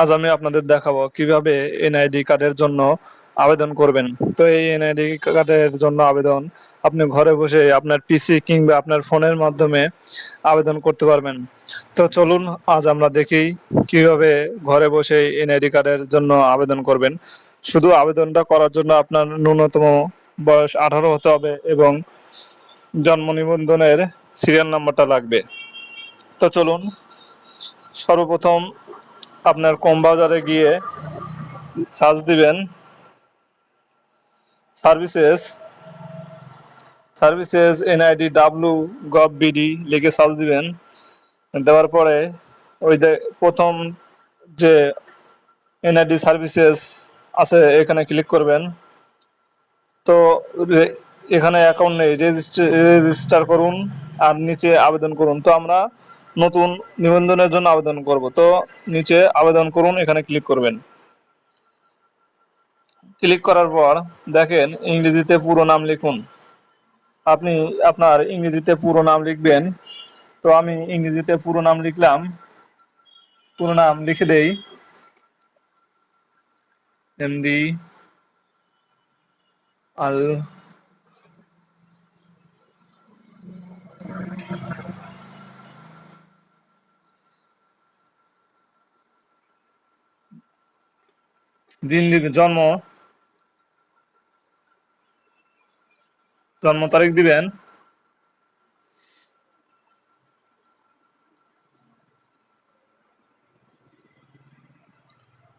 আজ আমি আপনাদের দেখাবো কীভাবে এনআইডি কার্ডের জন্য আবেদন করবেন। তো এই এনআইডি কার্ডের জন্য আবেদন আপনি ঘরে বসে আপনার পিসি কিংবা আপনার ফোনের মাধ্যমে আবেদন করতে পারবেন। তো চলুন আজ আমরা দেখি কীভাবে ঘরে বসে এনআইডি কার্ডের জন্য আবেদন করবেন। শুধু আবেদনটা করার জন্য আপনার ন্যূনতম বয়স আঠারো হতে হবে এবং জন্ম নিবন্ধনের সিরিয়াল নাম্বারটা লাগবে। তো চলুন সর্বপ্রথম আপনার কম বাজারে গিয়ে সার্চ দিবেন। Services services NID W gov BD লিখে সার্চ দিবেন। দেওয়ার পরে ওই প্রথম যে এনআইডি সার্ভিসেস আছে, এখানে ক্লিক করবেন। তো এখানে অ্যাকাউন্ট নেই রেজিস্টার করুন আর নিচে আবেদন করুন। তো আমরা নতুন নিবন্ধনের জন্য আবেদন করব। তো নিচে আবেদন করুন, এখানে ক্লিক করবেন। ক্লিক করার পর দেখেন ইংরেজিতে পুরো নাম লিখুন। আপনি আপনার ইংরেজিতে পুরো নাম লিখবেন। তো আমি ইংরেজিতে পুরো নাম লিখলাম। পুরো নাম লিখে দেই। এমডি আল দিন দিবেন জন্ম জন্ম তারিখ দিবেন।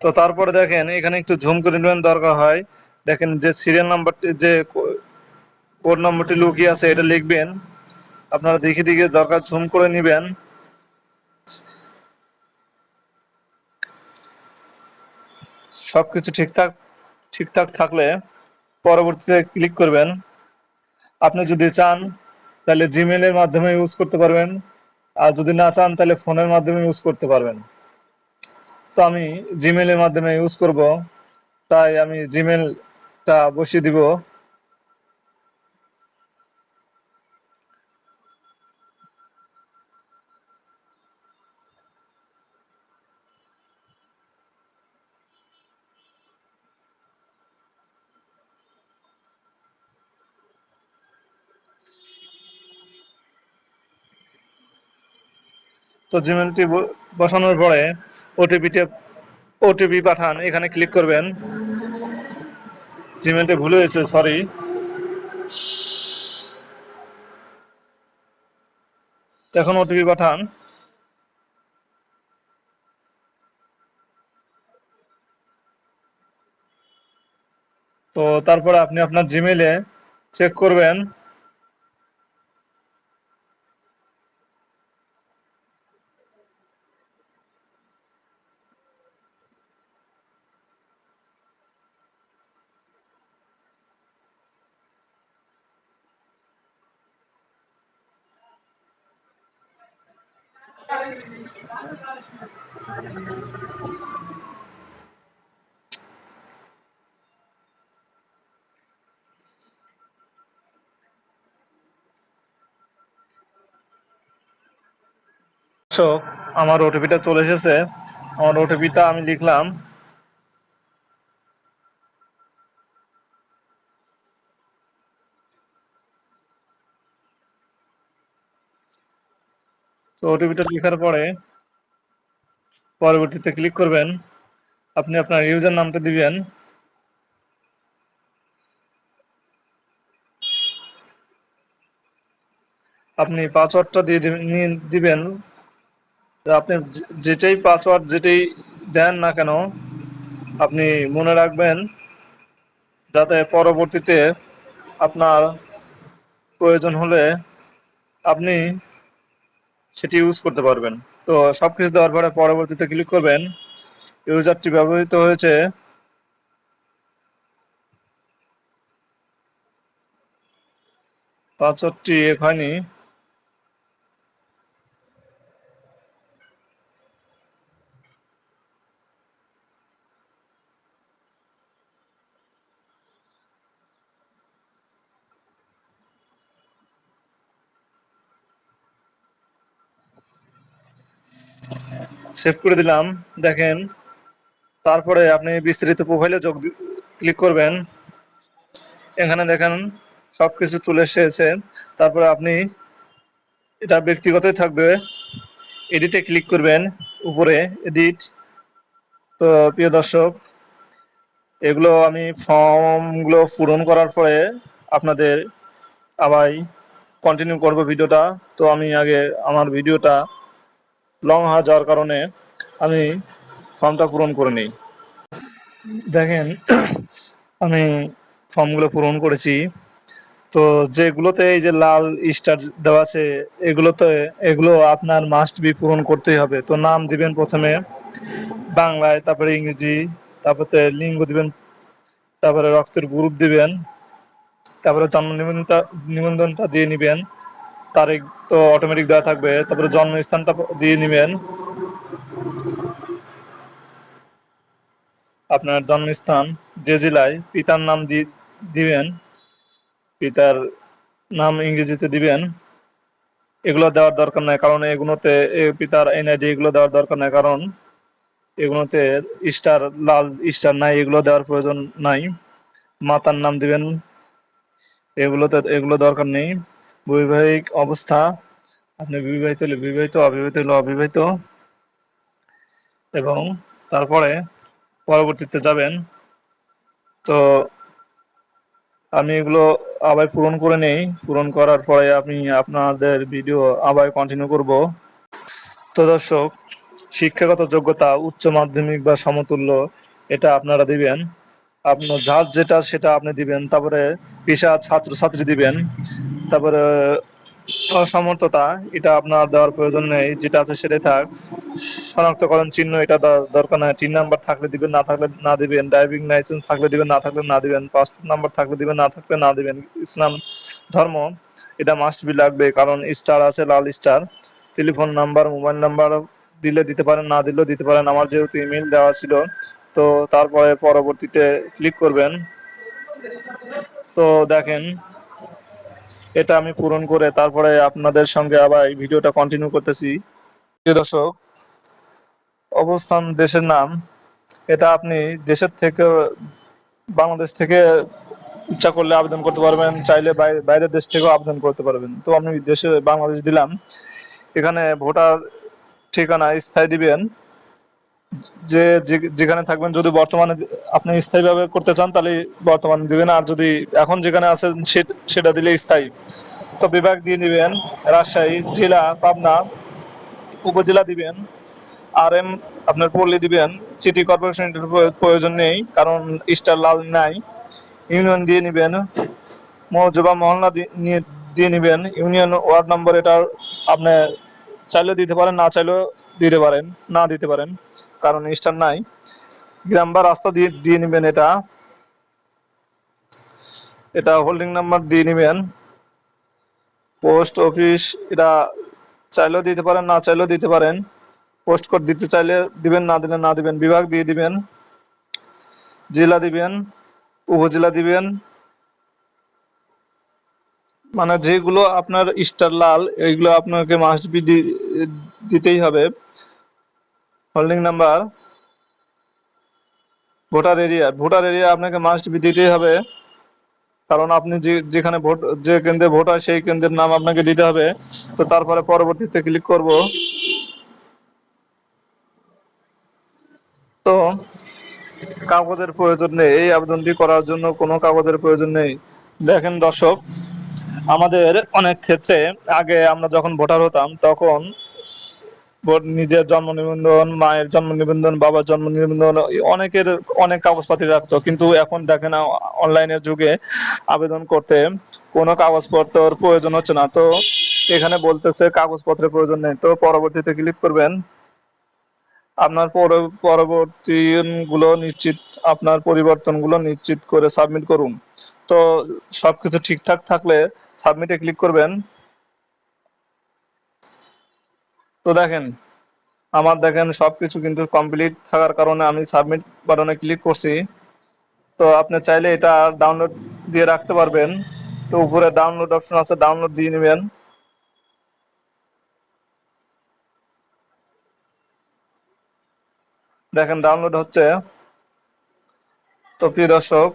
তো তারপরে দেখেন, এখানে একটু ঝুম করে নেবেন দরকার হয়। দেখেন যে সিরিয়াল নাম্বারটি যে কোড নম্বরটি লুকিয়ে আছে, এটা লিখবেন। আপনারা দেখে দেখে দরকার ঝুম করে নেবেন। সবকিছু ঠিকঠাক ঠিকঠাক থাকলে পরবর্তীতে ক্লিক করবেন। আপনি যদি চান, তাহলে জিমেলের মাধ্যমে ইউজ করতে পারবেন। আর যদি না চান, তাহলে ফোনের মাধ্যমে ইউজ করতে পারবেন। তো আমি জিমেলের মাধ্যমে ইউজ করব। তাই আমি জিমেলটা বসিয়ে দিব। তো জিমেলটি বসানোর পরে ওটিপিতে ওটিপি পাঠান, এখানে ক্লিক করবেন। জিমেলটি ভুলে হয়েছে সরি এখন ওটিপি পাঠান। তো তারপরে আপনি আপনার জিমেলে চেক করবেন। আমার ওটিপিটা চলে এসেছে। আমার ওটিপিটা আমি লিখলাম। তো ওটিপিটা লেখার পরে পরবর্তীতে ক্লিক করবেন। আপনি আপনার ইউজার নামটা দিবেন। আপনি পাসওয়ার্ডটা দিয়ে দিবেন আপনি যেটাই পাসওয়ার্ড যেটাই দেন না কেন, আপনি মনে রাখবেন যাতে পরবর্তীতে আপনার প্রয়োজন হলে আপনি সেটি ইউজ করতে পারবেন। তো সবকিছু দেওয়ার পরে পরবর্তীতে ক্লিক করবেন। ইউজারটি ব্যবহৃত হয়েছে পাঁচটি এক সেভ করে দিলাম। দেখেন, তারপরে আপনি বিস্তারিত প্রোফাইলে যোগ ক্লিক করবেন। এখানে দেখেন সব কিছু চলে এসেছে। তারপরে আপনি, এটা ব্যক্তিগতই থাকবে। এডিটে ক্লিক করবেন, উপরে এডিট তো প্রিয় দর্শক, এগুলো আমি ফর্মগুলো পূরণ করার পরে আপনাদের আবার কন্টিনিউ করব ভিডিওটা। তো আমি আগে আমার ভিডিওটা লং হওয়া যাওয়ার কারণে আমি ফর্মটা পূরণ করে নিই। দেখেন, আমি ফর্মগুলো পূরণ করেছি। তো যেগুলোতে এই যে লাল স্টার দেওয়া আছে, এগুলোতে, এগুলো আপনার মাস্ট বি পূরণ করতেই হবে। তো নাম দিবেন প্রথমে বাংলায়, তারপরে ইংরেজি, তারপরে লিঙ্গ দিবেন, তারপরে রক্তের গ্রুপ দিবেন, তারপরে জন্ম নিবন্ধনটা নিবন্ধনটা দিয়ে নিবেন। তারিখ তো অটোমেটিক দেওয়া থাকবে। তারপরে জন্মস্থানটা দিয়ে নিবেন। আপনার জন্মস্থান, যে জেলায় পিতার নাম দিবেন, পিতার নাম ইংরেজিতে দিবেন, এগুলো দেওয়ার দরকার নাই, কারণ এগুলোতে পিতার এনআইডি এগুলো দেওয়ার দরকার নাই, কারণ এগুলোতে স্টার লাল, স্টার নাই, এগুলো দেওয়ার প্রয়োজন নাই। মাতার নাম দিবেন, এগুলোতে, এগুলো দরকার নেই। বৈবাহিক অবস্থা, আপনি বিবাহিত হলে বিবাহিত, অবিবাহিত হলে অবিবাহিত এবং তারপরে পরবর্তীতে যাবেন। তো আমি এগুলো আবার পূরণ করে নেই। পূরণ করার পরে আমি আপনাদের ভিডিও আবার কন্টিনিউ করব। তো দর্শক, শিক্ষাগত যোগ্যতা, উচ্চ মাধ্যমিক বা সমতুল্য, এটা আপনারা দিবেন। আপনার যার যেটা, সেটা আপনি দিবেন। তারপরে পেশা ছাত্র ছাত্রী দিবেন। তারপরে অসমর্থতা, এটা আপনার দেওয়ার প্রয়োজন নেই, যেটা আছে সেটাই থাক। শনাক্তকরণ চিহ্ন, এটা দরকার নাই। তিন নাম্বার থাকলে দিবেন, না থাকলে না দিবেন। ড্রাইভিং লাইসেন্স থাকলে দিবেন, না থাকলে না দিবেন। পাসপোর্ট নাম্বার থাকলে দিবেন, না থাকলে না দিবেন। ইসলাম, ধর্ম, এটা মাস্ট বি লাগবে, কারণ স্টার আছে, লাল star telephone number mobile number দিলে দিতে পারেন, না দিলেও দিতে পারেন। আমার যেহেতু ইমেল দেওয়া ছিল, তো তারপরে পরবর্তীতে ক্লিক করবেন। তো দেখেন এটা আমি পূরণ করে তারপরে আপনাদের সঙ্গে আবার এই ভিডিওটা কন্টিনিউ করতেছি। প্রিয় দর্শক, অবস্থান দেশের নাম, এটা আপনি দেশের থেকে, বাংলাদেশ থেকে ইচ্ছা করলে আবেদন করতে পারবেন, চাইলে বাই- বাইরের দেশ থেকেও আবেদন করতে পারবেন। তো আমি দেশে বাংলাদেশ দিলাম। এখানে ভোটার ঠিকানা স্থায়ী দিবেন। যে যেখানে থাকবেন, যদি বর্তমানে আপনি স্থায়ীভাবে করতে চান, তাহলে বর্তমানে দিবেন। আর যদি এখন যেখানে আছেন সেটা দিলে স্থায়ী। তো বিভাগ দিয়ে দিবেন রাজশাহী জেলা, পাবনা উপজেলা দিবেন আর এম আপনার পল্লী দিবেন, সিটি কর্পোরেশন প্রয়োজন নেই, কারণ স্টার লাল নাই। ইউনিয়ন দিয়ে নিবেন, মৌজবা মহল্লা দিয়ে নিবেন, ইউনিয়ন ওয়ার্ড নম্বর এটা আপনি চাইলে দিতে পারেন, না চাইলেও দিতে পারেন, না দিতে পারেন, কারণ স্টার নাই। গ্রাম বা রাস্তা দিয়ে দিয়ে নিবেন এটা। এটা হোল্ডিং নাম্বার দিয়ে নিবেন। পোস্ট অফিস এটা চাইলেও দিতে পারেন, না চাইলেও দিতে পারেন। পোস্ট কোড দিতে চাইলে দিবেন, না দিলে না দিবেন। বিভাগ দিয়ে দিবেন। জেলা দিবেন, উপজেলা দিবেন। মানে যেগুলো আপনার স্টার লাল, এইগুলো আপনাকে মাস্ট বি দিতেই হবে। Holding number voter area voter area আপনাকে মাস্ট বি দিতেই হবে। কারণ আপনি যেখানে ভোট যে কেন্দ্রে ভোট হয়, সেই কেন্দ্রের নাম আপনাকে দিতে হবে। তো তারপরে পরবর্তীতে ক্লিক করব। তো কাগজের প্রয়োজন নেই। এই আবেদনটি করার জন্য কোনো কাগজের প্রয়োজন নেই। দেখেন দর্শক, আমাদের অনেক ক্ষেত্রে আগে আমরা যখন ভোটার হতাম, তখন নিজের জন্ম নিবন্ধন, মায়ের জন্ম নিবন্ধন, বাবার জন্ম নিবন্ধন অনেকের অনেক কাগজপাতি রাখতো। কিন্তু এখন দেখেন অনলাইনের যুগে আবেদন করতে কোনো কাগজপত্র প্রয়োজন হচ্ছে না। তো এখানে বলতেছে কাগজপত্রের প্রয়োজন নেই। তো পরবর্তীতে ক্লিক করবেন। আপনার পর- পরবর্তী গুলো নিশ্চিত, আপনার পরিবর্তনগুলো নিশ্চিত করে সাবমিট করুন। তো সবকিছু ঠিকঠাক থাকলে সাবমিটে ক্লিক করবেন। তো দেখেন, আমার দেখেন সবকিছু কিন্তু কমপ্লিট থাকার কারণে আমি সাবমিট বাটনে ক্লিক করছি। তো আপনি চাইলে এটা ডাউনলোড দিয়ে রাখতে পারবেন। তো উপরে ডাউনলোড অপশন আছে ডাউনলোড দিয়ে নেবেন। দেখেন ডাউনলোড হচ্ছে। তো প্রিয় দর্শক,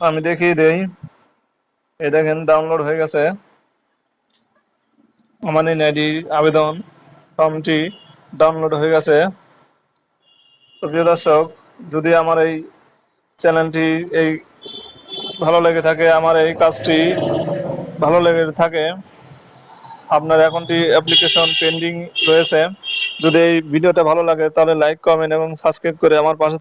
আমি দেখিয়ে দেই। এই দেখেন ডাউনলোড হয়ে গেছে। আমার এনআইডি আবেদন ফর্মটি ডাউনলোড হয়ে গেছে। তো প্রিয় দর্শক, যদি আমার এই চ্যানেলটি এই ভালো লেগে থাকে, আমার এই কাজটি ভালো লেগে থাকে, আপনার এখনটি অ্যাপ্লিকেশন পেন্ডিং রয়েছে। যদি এই ভিডিওটা ভালো লাগে, তাহলে লাইক, কমেন্ট এবং সাবস্ক্রাইব করে আমার পাশে